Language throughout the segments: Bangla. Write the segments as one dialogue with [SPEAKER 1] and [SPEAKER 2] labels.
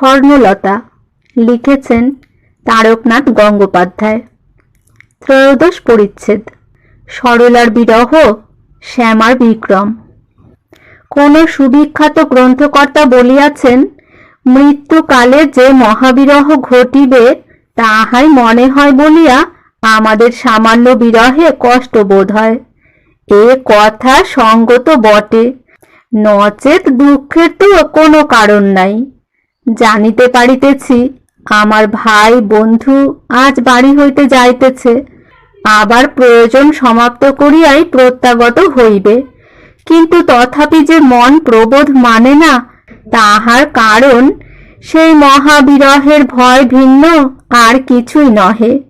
[SPEAKER 1] স্বর্ণলতা লিখেছেন তারকনাথ গঙ্গোপাধ্যায়। ত্রয়োদশ পরিচ্ছেদ, সরলার বিরহ, শ্যামার বিক্রম। কোন সুবিখ্যাত গ্রন্থকর্তা বলিয়াছেন, মৃত্যুকালে যে মহাবিরহ ঘটিবে, তাহাই মনে হয় বলিয়া আমাদের সামান্য বিরহে কষ্ট বোধ হয়। এ কথা সঙ্গত বটে। নচেত দুঃখের তো কোনো কারণ নাই। জানিতে পারিতেছি, আমার ভাই, বন্ধু আজ বাড়ি হইতে যাইতেছে। আবার প্রয়োজন সমাপ্ত করিয়াই প্রত্যাগত হইবে। কিন্তু তথাপি যে মন প্রবোধ মানে না, তাহার কারণ সেই মহাবিরহের ভয় ভিন্ন, আর কিছুই নহে।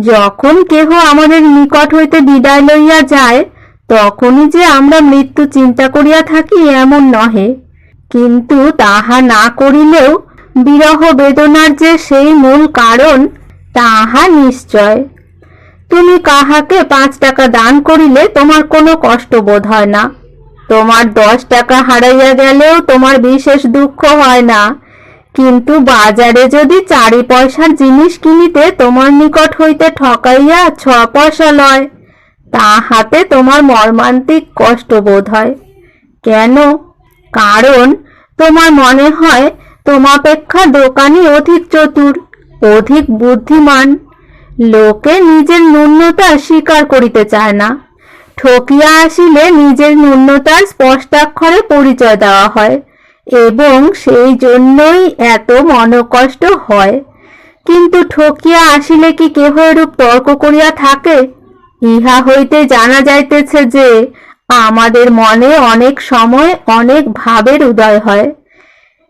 [SPEAKER 1] যখন কেহ আমাদের নিকট হইতে বিদায় লইয়া যায়, তখনই যে আমরা মৃত্যু চিন্তা করিয়া থাকি এমন নহে। কিন্তু তাহা না করিলেও বিরহ বেদনার যে সেই মূল কারণ, তাহা নিশ্চয়। তুমি কাহাকে পাঁচ টাকা দান করিলে তোমার কোনো কষ্ট বোধ হয় না। তোমার দশ টাকা হারাইয়া গেলেও তোমার বিশেষ দুঃখ হয় না। কিন্তু বাজারে যদি চারি পয়সার জিনিস কিনিতে তোমার নিকট হইতে ঠকাইয়া ছ পয়সা লয়, তাহাতে তোমার মর্মান্তিক কষ্ট বোধ হয়। কেন? কারণ তোমার মনে হয় তোমাপেক্ষা দোকানি অধিক চতুর, অধিক বুদ্ধিমান। লোকে নিজের ন্যূনতা স্বীকার করিতে চায় না। ঠকিয়া আসিলে নিজের ন্যূনতার স্পষ্টাক্ষরে পরিচয় দেওয়া হয় এবং সেই জন্যই এত মনকষ্ট হয়। কিন্তু ঠকিয়া আসিলে কি কেহ এরূপ তর্ক করিয়া থাকে? ইহা হইতে জানা যাইতেছে যে আমাদের মনে অনেক সময় অনেক ভাবের উদয় হয়।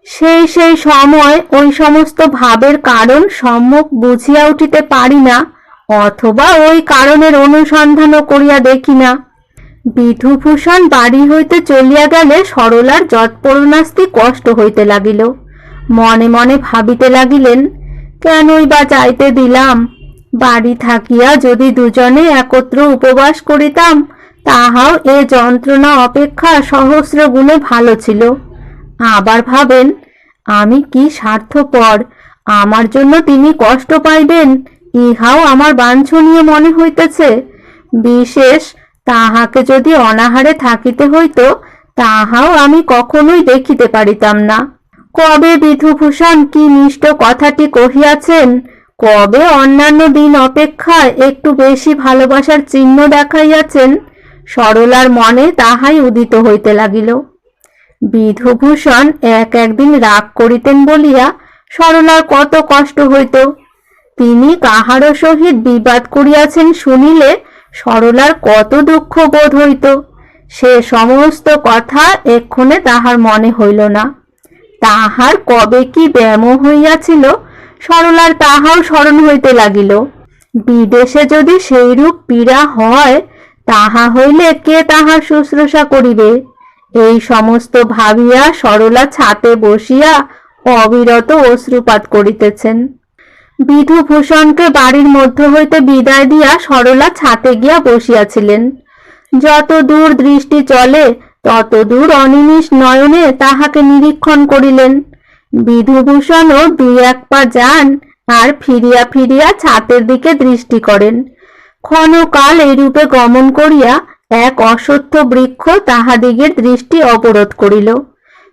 [SPEAKER 1] সেই সেই সময় ওই সমস্ত ভাবের কারণ সম্মুখ বুঝিয়া উঠিতে পারি না, অথবা ওই কারণের অনুসন্ধানও করিয়া দেখি না। বিধুভূষণ বাড়ি হইতে চলিয়া গেলে সরলার যৎপরণাস্তি কষ্ট হইতে লাগিল। মনে মনে ভাবিতে লাগিলেন, কেনই বা যাইতে দিলাম? বাড়ি থাকিয়া যদি দুজনে একত্র উপবাস করিতাম তাহাও এ যন্ত্রণা অপেক্ষা সহস্র গুণে ভালো ছিল। আবার ভাবেন, আমি কি স্বার্থপর? আমার জন্য তিনি কষ্ট পাইবেন? ইহাও আমার বাঞ্ছনীয় মনে হইতেছে। বিশেষ, তাহাকে যদি অনাহারে থাকিতে হইত, তাহাও আমি কখনোই দেখিতে পারিতাম না। কবে বিধুভূষণ কি মিষ্ট কথাটি কহিয়াছেন? কবে অন্যান্য দিন অপেক্ষা একটু বেশি ভালোবাসার চিহ্ন দেখাইয়াছেন? সরলার মনে তাহাই উদিত হইতে লাগিল। বিধুভূষণ এক একদিন রাগ করিতেন বলিয়া সরলার কত কষ্ট হইত। তিনি কাহারও সহিত বিবাদ করিয়াছেন শুনিলে সরলার কত দুঃখ বোধ হইত। সে সমস্ত কথা এক্ষণে তাহার মনে হইল না। তাহার কবে কি ব্যাম হইয়াছিল, সরলার তাহাও স্মরণ হইতে লাগিল। বিদেশে যদি সেইরূপ পীড়া হয় তাহা হইলে কে তাহার শুশ্রূষা করিবে? এই সমস্ত ভাবিয়া সরলা ছাতে বসিয়া অবিরত অশ্রুপাত করিতেছেন। বিধুভূষণকে বাড়ির মধ্য হইতে বিদায় দিয়া সরলা ছাতে গিয়া বসিয়াছিলেন। যত দূর দৃষ্টি চলে, তত দূর অনিমিষ নয়নে তাহাকে নিরীক্ষণ করিলেন। বিধুভূষণও দুই এক পা যান আর ফিরিয়া ফিরিয়া ছাতের দিকে দৃষ্টি করেন। ক্ষণকাল এইরূপে গমন করিয়া এক অসত্য বৃক্ষ তাহাদিগের দৃষ্টি অবরোধ করিল।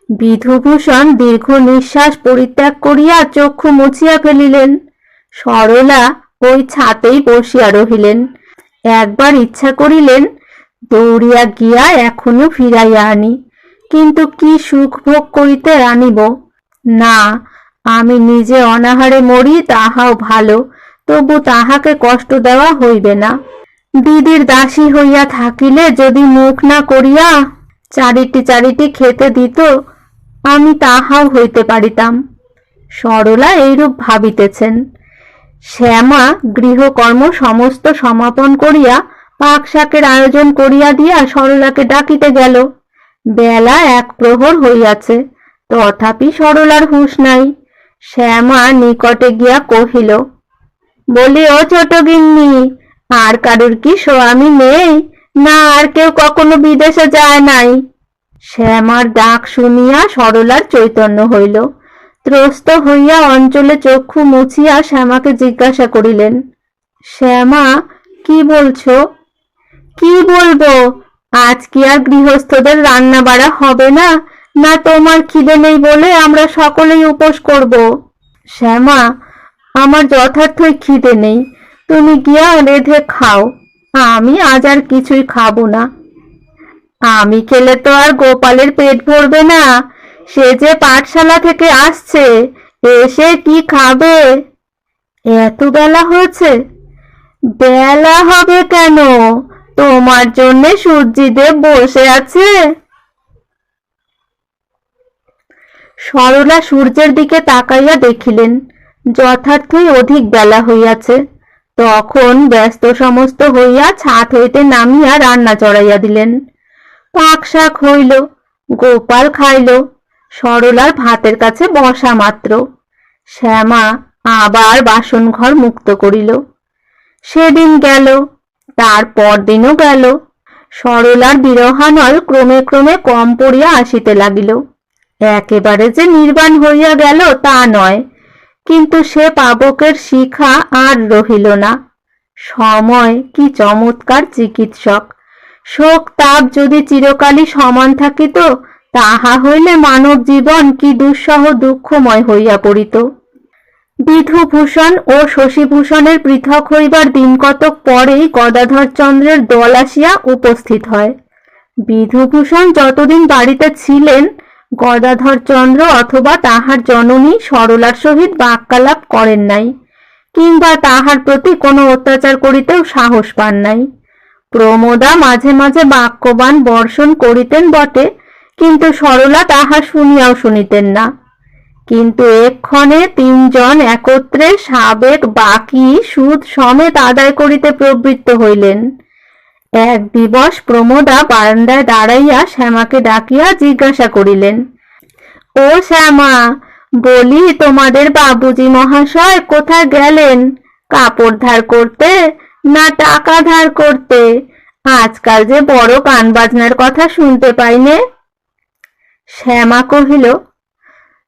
[SPEAKER 1] বিধুভূষণ দীর্ঘ নিঃশ্বাস পরিত্যাগ করিয়া চক্ষু মুছিয়া ফেলিলেন। সরলা ওই ছাতেই বসিয়া রহিলেন। একবার ইচ্ছা করিলেন দৌড়িয়া গিয়া এখনও ফিরাইয়া আনি, কিন্তু কি সুখ ভোগ করিতে আনিব? না, আমি নিজে অনাহারে মরি, তাহাও ভালো। তবু তাহাকে কষ্ট দেওয়া হইবে না। দিদির দাসী হইয়া থাকিলে যদি মুখ না করিয়া চারিটি চারিটি খেতে দিত, আমি তাহাও হইতে পারিতাম। সরলা এইরূপ ভাবিতেছেন। শ্যামা গৃহকর্ম সমস্ত সমাপন করিয়া পাক শাকের আয়োজন করিয়া দিয়া সরলাকে ডাকিতে গেল। বেলা এক প্রহর হইয়াছে, তথাপি সরলার হুঁশ নাই। শ্যামা নিকটে গিয়া কহিল বলি, ও ছোট গিন্নি, আর কারুর কি স্বামী নেই? না, আর কেউ কখনো বিদেশে যায় নাই। শ্যামার ডাক শুনিয়া সরলার চৈতন্য হইল। ত্রস্ত হইয়া অঞ্চলে চক্ষু মুছিয়া শ্যামাকে জিজ্ঞাসা করিলেন, শ্যামা, কি বলছো? কি বলব? আজ কি আর গৃহস্থদের রান্না বাড়া হবে না? না তোমার খিদে নেই বলে আমরা সকলেই উপোস করব। শ্যামা আমার যথার্থই খিদে নেই। তুমি গিয়া রেধে খাও। আমি আজ আর কিছুই খাব না। আমি খেলে তো আর গোপালের পেট ভরবে না। সে যে পাঠশালা থেকে আসছে এসে কি খাবে? এত বেলা হয়েছে। বেলা হবে কেন? তোমার জন্য সূর্যিদেব বসে আছে। সরলা সূর্যের দিকে তাকাইয়া দেখিলেন। যথার্থই অধিক বেলা হইয়াছে। তখন ব্যস্ত সমস্ত হইয়া ছাদ হইতে নামিয়া রান্না চড়াইয়া দিলেন। পাক শাক হইল, গোপাল খাইল, সরলার ভাতের কাছে বসা মাত্র। শ্যামা আবার বাসন ঘর মুক্ত করিল। সেদিন গেল, তার পরদিনও গেল। সরলার বিরহানল ক্রমে ক্রমে কম পড়িয়া আসিতে লাগিল। একেবারে যে নির্বাণ হইয়া গেল তা নয় কিন্তু সে পাবকের শিখা আর রহিল না। সময় কি চমৎকার চিকিৎসক। শোক তাপ যদি চিরকালই সমান থাকিত, তাহা হইলে মানব জীবন কি দুঃসহ দুঃখময় হইয়া পড়িত। বিধুভূষণ ও শশীভূষণের পৃথক হইবার দিন কতক পরেই গদাধর চন্দ্রের দল আসিয়া উপস্থিত হয়। বিধুভূষণ যতদিন বাড়িতে ছিলেন গদাধর চন্দ্র অথবা তাহার জননী সরলার সহিত বাক্যালাপ করেন নাই, কিংবা তাহার প্রতি কোনো অত্যাচার করিতেও সাহস পান নাই। প্রমোদা মাঝে মাঝে বাক্যবান বর্ষণ করিতেন বটে, কিন্তু সরলা তাহা শুনিয়াও শুনিতেন না। কিন্তু এক্ষণে তিনজন একত্রে সাবেক বাকি সুদ সমেত আদায় করিতে প্রবৃত্ত হইলেন। এক দিবস প্রমোদা বারান্দায় দাঁড়াইয়া শ্যামাকে ডাকিয়া জিজ্ঞাসা করিলেন, ও শ্যামা, বলি তোমাদের বাবুজি মহাশয় কোথায় গেলেন? কাপড় ধার করতে না টাকা ধার করতে? আজকাল যে বড় গান বাজনার কথা শুনতে পাইনে শ্যামা কহিল,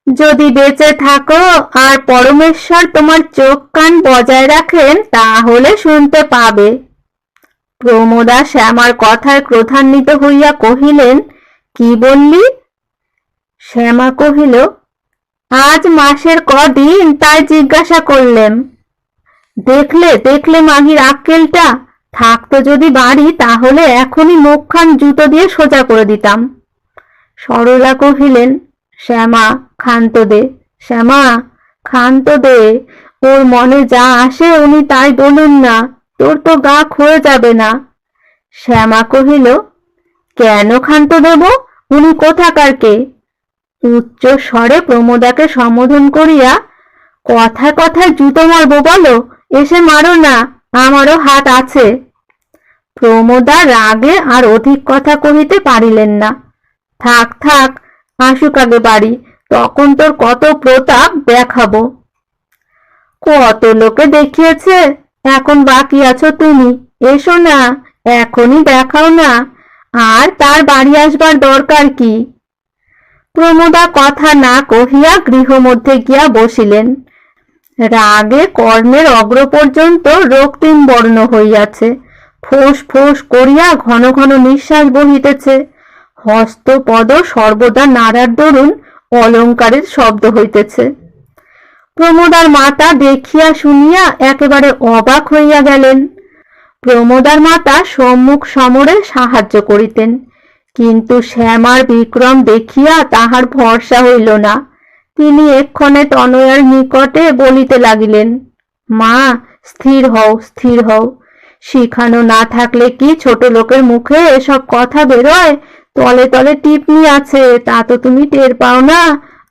[SPEAKER 1] যদি বেঁচে থাকো আর পরমেশ্বর তোমার চোখ কান বজায় রাখেন, তাহলে শুনতে পাবে। প্রমোদা শ্যামার কথায় ক্রোধান্বিত হইয়া কহিলেন, কি বললি? শ্যামা কহিল, আজ মাসের কদিন তাই জিজ্ঞাসা করলেন দেখলে দেখলে মাহির আক্কেলটা। থাকতো যদি বাড়ি, তাহলে এখনই মুখখান জুতো দিয়ে সোজা করে দিতাম। সরলা কহিলেন, শ্যামা, ক্ষান্ত দে, শ্যামা, ক্ষান্ত দে। ওর মনে যা আসে উনি তাই বলুন না। তোর তো গা ক্ষয়ে যাবে না। শ্যামা কহিল, কেন ক্ষান্ত দেব? উনি কোথাকার কে? উচ্চ স্বরে প্রমোদাকে সম্বোধন করিয়া, কথায় কথায় জুতো মারবো বলো, এসে মারো না, আমারও হাত আছে। প্রমোদা রাগে আর অধিক কথা কহিতে পারিলেন না। থাক থাক, আসুক আগে বাড়ি, তখন তোর কত প্রতাপ দেখাবো। কত লোকে দেখিয়েছে এখন বাকি আছো তুমি। এসো না, এখনই দেখাও না। আর তার বাড়ি আসবার দরকার কি? প্রমোদা কথা না কহিয়া গৃহমধ্যে গিয়া বসিলেন। রাগে কর্ণের অগ্র পর্যন্ত রক্তিম বর্ণ হইয়াছে। ফোঁস ফোঁস করিয়া ঘন ঘন নিঃশ্বাস বহিতেছে। হস্তপদ সর্বদা নাড়ার দরুন অলঙ্কারের শব্দ হইতেছে। প্রমোদার মাতা দেখিয়া শুনিয়া একেবারে অবাক হইয়া গেলেন। প্রমোদার মাতা সম্মুখ সমরে সাহায্য করিতেন, কিন্তু শ্যামার বিক্রম দেখিয়া তাহার ভরসা হইল না। তিনি এক্ষণে তনয়ার নিকটে বলিতে লাগিলেন, মা, স্থির হও স্থির হও। শিখানো না থাকলে কি ছোট লোকের মুখে এসব কথা বেরোয়? তলে তলে টিপনি আছে, তা তো তুমি টের পাও না।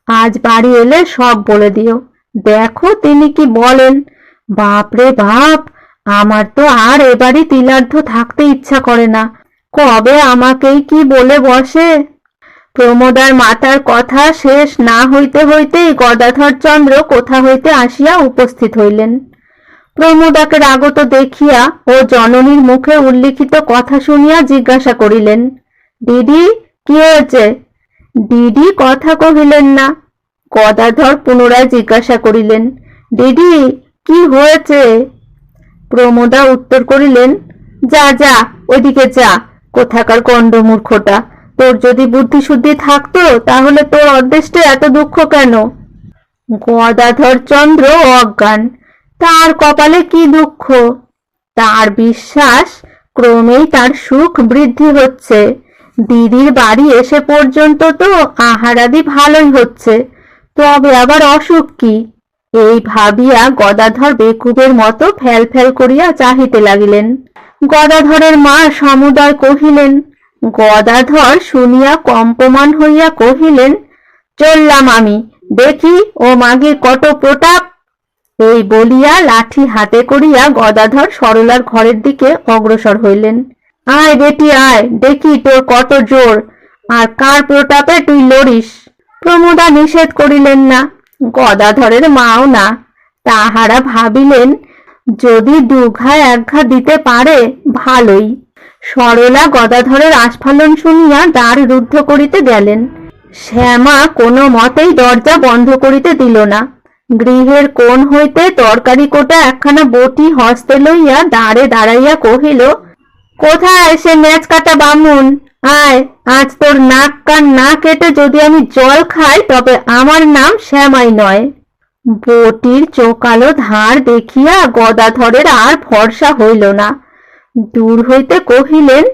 [SPEAKER 1] আজ বাড়ি এলে সব বলে দিও। দেখো তিনি কি বলেন। বাপরে বাপ, আমার তো আর এবারই তিলার্ধ থাকতে ইচ্ছা করে না। কবে আমাকেই কি বলে বসে? প্রমোদার মাতার কথা শেষ না হইতে হইতেই গদাধর চন্দ্র কোথা হইতে আসিয়া উপস্থিত হইলেন। প্রমোদাকে রাগত দেখিয়া ও জননীর মুখে উল্লিখিত কথা শুনিয়া জিজ্ঞাসা করিলেন, দিদি, কি হয়েছে? দিদি, কথা কহিলেন না। গদাধর পুনরায় জিজ্ঞাসা করিলেন, দিদি, কি হয়েছে? প্রমোদা উত্তর করিলেন, যা যা ওইদিকে যা, কোথাকার গণ্ডমূর্খটা তোর যদি বুদ্ধি শুদ্ধি থাকতো, তাহলে তোর অদৃষ্টে এত দুঃখ কেন? গদাধর চন্দ্র অজ্ঞান, তার কপালে কি দুঃখ? তার বিশ্বাস, ক্রমেই তার সুখ বৃদ্ধি হচ্ছে। দিদির বাড়ি এসে পর্যন্ত তো আহারাদি ভালোই হচ্ছে। তবে আবার অসুখ কি? এই ভাবিয়া গদাধর বেকুবের মতো ফ্যাল ফ্যাল করিয়া চাহিতে লাগিলেন। গদাধরের মা সমুদয় কহিলেন, গদাধর শুনিয়া কম্পমান হইয়া কহিলেন, চললাম আমি, দেখি ও মাগির কত প্রতাপ। এই বলিয়া লাঠি হাতে করিয়া গদাধর সরলার ঘরের দিকে অগ্রসর হইলেন। আয় বেটি, আয়, দেখি তোর কত জোর, আর কার প্রতাপে তুই লড়িস? প্রমোদা নিষেধ করিলেন না। গদাধরের মাও না। তাহারা ভাবিলেন, যদি দুঘা একঘা দিতে পারে, ভালোই। সরলা গদাধরের আস্ফালন শুনিয়া দ্বার রুদ্ধ করিতে গেলেন। শ্যামা কোনো মতেই দরজা বন্ধ করিতে দিল না। গৃহের কোণ হইতে তরকারি কোটা একখানা বটি হস্তে লইয়া দাঁড়ে দাঁড়াইয়া কহিল, কোথায় সে ম্যাচ কাটা বামুন? আয়, আজ তোর নাক কান না কেটে যদি আমি জল খাই, তবে আমার নাম শ্যামাই নয়। বটির চোকালো ধার দেখিয়া গদাধরের আর ভরসা হইল না। দূর হইতে কহিলেন,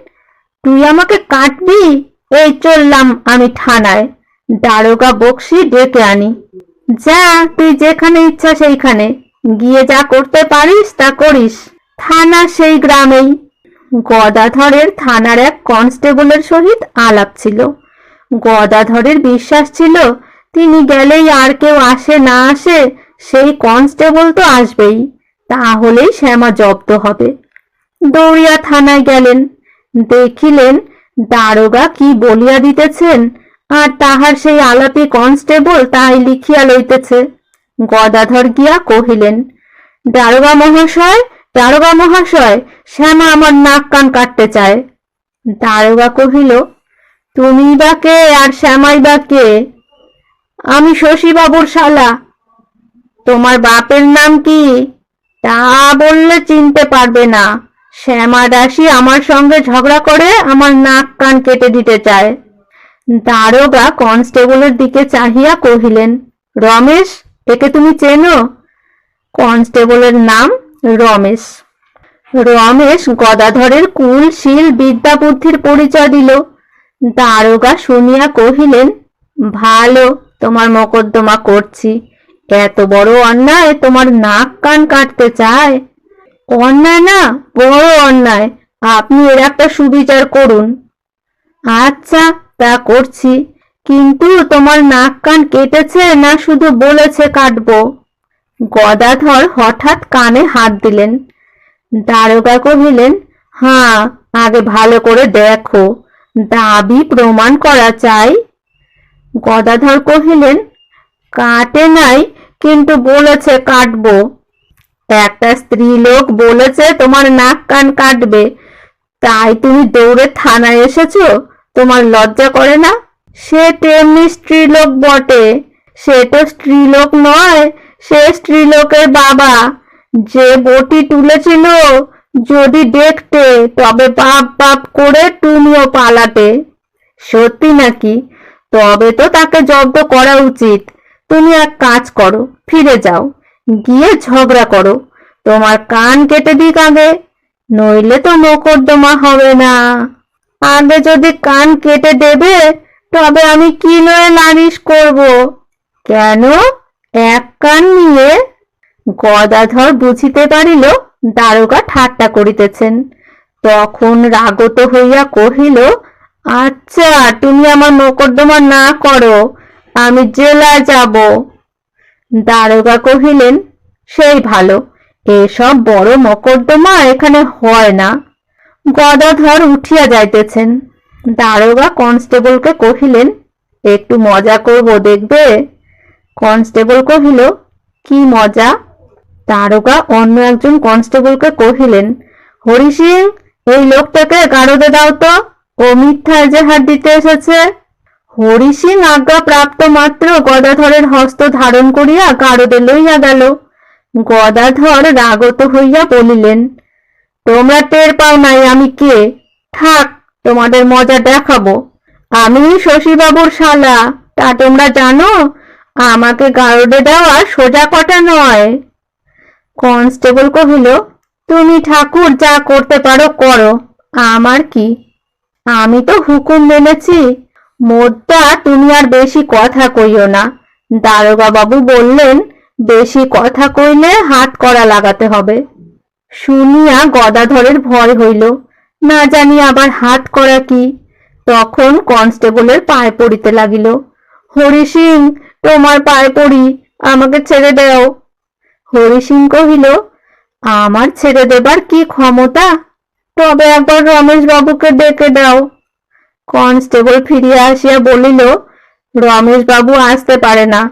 [SPEAKER 1] তুই আমাকে কাটবি? এই চললাম আমি থানায়। দারোগা বক্সি ডেকে আনি। যা, তুই যেখানে ইচ্ছা সেইখানে। গিয়ে যা করতে পারিস তা করিস। থানা সেই গ্রামেই। গদাধরের থানার এক কনস্টেবলের সহিত আলাপ ছিল। গদাধরের বিশ্বাস ছিল, তিনি গেলেই আর কেউ আসে না আসে, সেই কনস্টেবল তো আসবেই, তাহলেই শ্যামা জব্দ হবে। দৌড়িয়া থানায় গেলেন, দেখিলেন দারোগা কি বলিয়া দিতেছেন, আর তাহার সেই আলাপি কনস্টেবল তাই লিখিয়া লইতেছে। গদাধর গিয়া কহিলেন, দারোগা মহাশয় দারোগা মহাশয়, শ্যামা আমার নাক কান কাটতে চায়। দারোগা কহিল, তুমি বা কে আর শ্যামাই বা কে? আমি শশীবাবুর শালা। তোমার বাপের নাম কি? তা বললে চিনতে পারবে না। শ্যামা দাসী আমার সঙ্গে ঝগড়া করে আমার নাক কান কেটে দিতে চায়। দারোগা কনস্টেবলের দিকে চাহিয়া কহিলেন, রমেশ, একে তুমি চেনো? কনস্টেবলের নাম রমেশ। রমেশ গদাধরের কুল শীল বিদ্যা বুদ্ধির পরিচয় দিল। দারোগা শুনিয়া কহিলেন, ভালো, তোমার মকদ্দমা করছি। এত বড় অন্যায় তোমার নাক কান কাটতে চায়? অন্যায় না, বড় অন্যায়। আপনি এর একটা সুবিচার করুন। আচ্ছা তা করছি। কিন্তু তোমার নাক কান কেটেছে না শুধু বলেছে কাটবো? গদাধর হঠাৎ কানে হাত দিলেন। দারোগা কহিলেন হ্যাঁ আগে ভালো করে দেখো, দাবি প্রমাণ করা চাই? গদাধর কহিলেন, কাটে নাই, কিন্তু বলেছে কাটবো। একটা স্ত্রী লোক বলেছে তোমার নাক কান কাটবে। তাই তুমি দৌড়ে থানায় এসেছ? তোমার লজ্জা করে না? সে তেমনি স্ত্রীলোক বটে। সে তো স্ত্রীলোক নয় সে স্ত্রীলোকের বাবা। যে বটি তুলেছিল যদি দেখতে, তবে বাপ বাপ করে তুমিও পালাতে। সত্যি নাকি? তবে তো তাকে জব্দ করা উচিত। তুমি এক কাজ করো, ফিরে যাও। গিয়ে ঝগড়া করো। তোমার কান কেটে দিক আগে, নইলে তো মোকদ্দমা হবে না। আগে যদি কান কেটে দেবে, তবে আমি কি নয় নালিশ করব? কেন? এক কান নিয়ে গদাধর বুঝিতে পারিল, দারোগা ঠাট্টা করিতেছেন। তখন রাগত হইয়া কহিল আচ্ছা তুমি আমার মোকদ্দমা না করো, আমি জেলায় যাব। দারোগা কহিলেন, সেই ভালো, এসব বড় মকদ্দমা এখানে হয় না। গদাধর উঠিয়া যাইতেছেন। দারোগা কনস্টেবলকে কহিলেন, একটু মজা করব, দেখবে? কনস্টেবল কহিল, কি মজা! দারোগা অন্য একজন কনস্টেবলকে কহিলেন হরি সিং এই লোকটাকে গারদে দাও তো, ও মিথ্যা এজাহার দিতে এসেছে। হরি সিং আজ্ঞা প্রাপ্ত মাত্র গদাধরের হস্ত ধারণ করিয়া গারদে লইয়া গেল। গদাধর রাগত হইয়া বলিলেন, তোমরা টের পাও নাই আমি কে? থাক, তোমাদের মজা দেখাবো। আমি শশীবাবুর শালা, তা তোমরা জানো? আমাকে গারদে দেওয়া সোজা কটা নয়। কনস্টেবল কহিল, তুমি ঠাকুর, যা করতে পারো করো। আমার কি? আমি তো হুকুম মেনেছি। মোদ্দা, তুমি আর বেশি কথা কইও না। দারোগা বাবু বললেন, বেশি কথা কইলে হাত করা লাগাতে হবে। শুনিয়া গদাধরের ভয় হইল। না জানি আবার হাত করা কি। তখন কনস্টেবলের পায়ে পড়িতে লাগিল। হরি সিং তোমার পায়ে পড়ি আমাকে ছেড়ে দাও। হরি সিং কহিল, আমার ছেড়ে দেবার কি ক্ষমতা? তবে একবার রমেশ বাবুকে ডেকে দাও। কনস্টেবল ফিরিয়া আসিয়া বলিল রমেশ বাবু আসতে পারে না।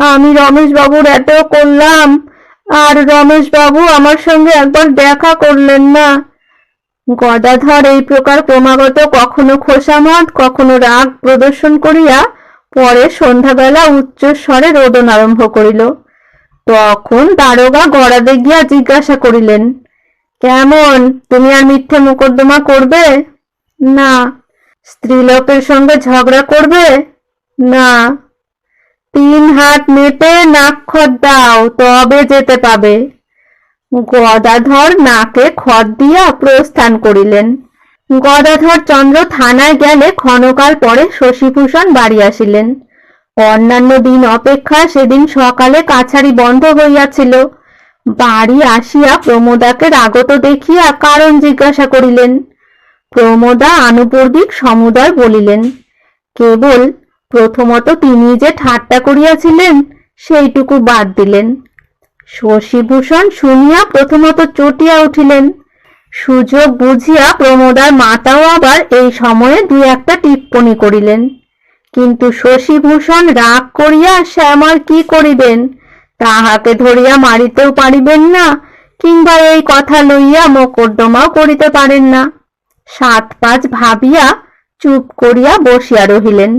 [SPEAKER 1] আমি রমেশ বাবুর এত করলাম, আর রমেশ বাবু আমার সঙ্গে একবার দেখা করলেন না। গদাধর এই প্রকার ক্রমাগত কখনো খোসামত কখনো রাগ প্রদর্শন করিয়া পরে সন্ধ্যাবেলা উচ্চ স্বরে রোদন আরম্ভ করিল। তখন দারোগা গড়াদে গিয়া জিজ্ঞাসা করিলেন, কেমন? তুমি আর মিথ্যে মোকদ্দমা করবে? না। স্ত্রীলোকের সঙ্গে ঝগড়া করবে? না। তিন হাত মেপে নাক্ষর দাও, তবে যেতে পাবে। গদাধর নাকে খত দিয়া প্রস্থান করিলেন। গদাধর চন্দ্র থানায় গেলে ক্ষণকাল পরে শশীভূষণ বাড়ি আসিলেন। অন্যান্য দিন অপেক্ষা সেদিন সকালে কাছারি বন্ধ হইয়াছিল। বাড়ি আসিয়া প্রমোদাকে রাগত দেখিয়া কারণ জিজ্ঞাসা করিলেন। প্রমোদা আনুপূর্বিক সমুদয় বলিলেন, কেবল প্রথমত তিনি যে ঠাট্টা করিয়াছিলেন, সেইটুকু বাদ দিলেন। শশীভূষণ শুনিয়া প্রথমত চটিয়া উঠিলেন। সুযোগ বুঝিয়া প্রমোদার মাতাও আবার এই সময়ে দু একটা টিপ্পণী করিলেন। কিন্তু শশীভূষণ রাগ করিয়া শ্যামার কি করিবেন? তাহাকে ধরিয়া মারিতেও পারিবেন না, কিংবা এই কথা লইয়া মোকদ্দমাও করিতে পারেন না। সাত পাঁচ ভাবিয়া চুপ করিয়া বসিয়া রহিলেন।